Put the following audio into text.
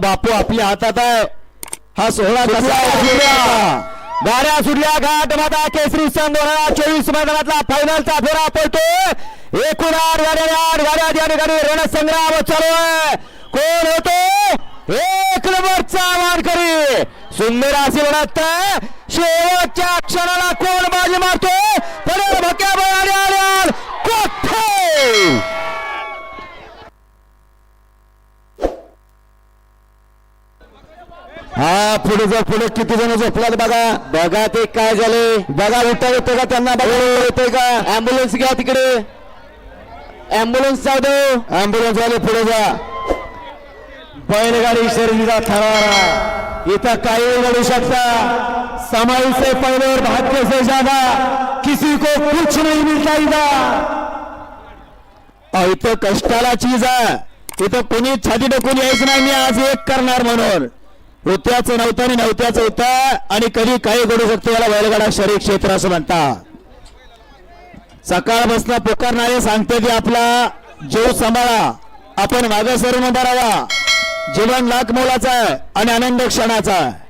बापू आपल्या हातात आहे. हा सोहळा कसा? गाड्या सुटल्या घाट माता केसरी सन दोन हजार चोवीस मैदानातला फायनलचा फेरा पडतो एकूण आठ गाड्या आठ गाड्या या ठिकाणी रणसंग्राम चालू आहे. कोण होतो? एक नंबरचा मानकरी. सुंदर असे म्हणत शेवटच्या क्षणाला कोण बाजी मारतो? हा पुढे जा पुढे. किती जण झोपलात बघा? बघा ते काय झाले. बघा उठा येते का त्यांना बघा येते का? अँब्युलन्स घ्या तिकडे. अँब्युलन्स जाऊ दे अँब्युलन्स वाले पुढे जा. बैलगाडी शर्यतीचा थरारा. इथं काही घडू शकता. समय से पहले भाग्य से ज्यादा किसी को कुछ नहीं मिलता इथं. कष्टाला चीज आहे. इथं कोणी छाती टाकून यायचं नाही. मी आज एक करणार म्हणून. होत्याचं नव्हतं आणि नव्हत्याचं होतं. आणि कधी काही घडू शकतो याला बैलगाडा शरीर क्षेत्र असं म्हणतात. सकाळपासून पुकारणारे सांगते की आपला जीव सांभाळा. आपण मागे सरून उभा राहा. जीवन लाख मोलाचा आहे आणि आनंद क्षणाचा आहे.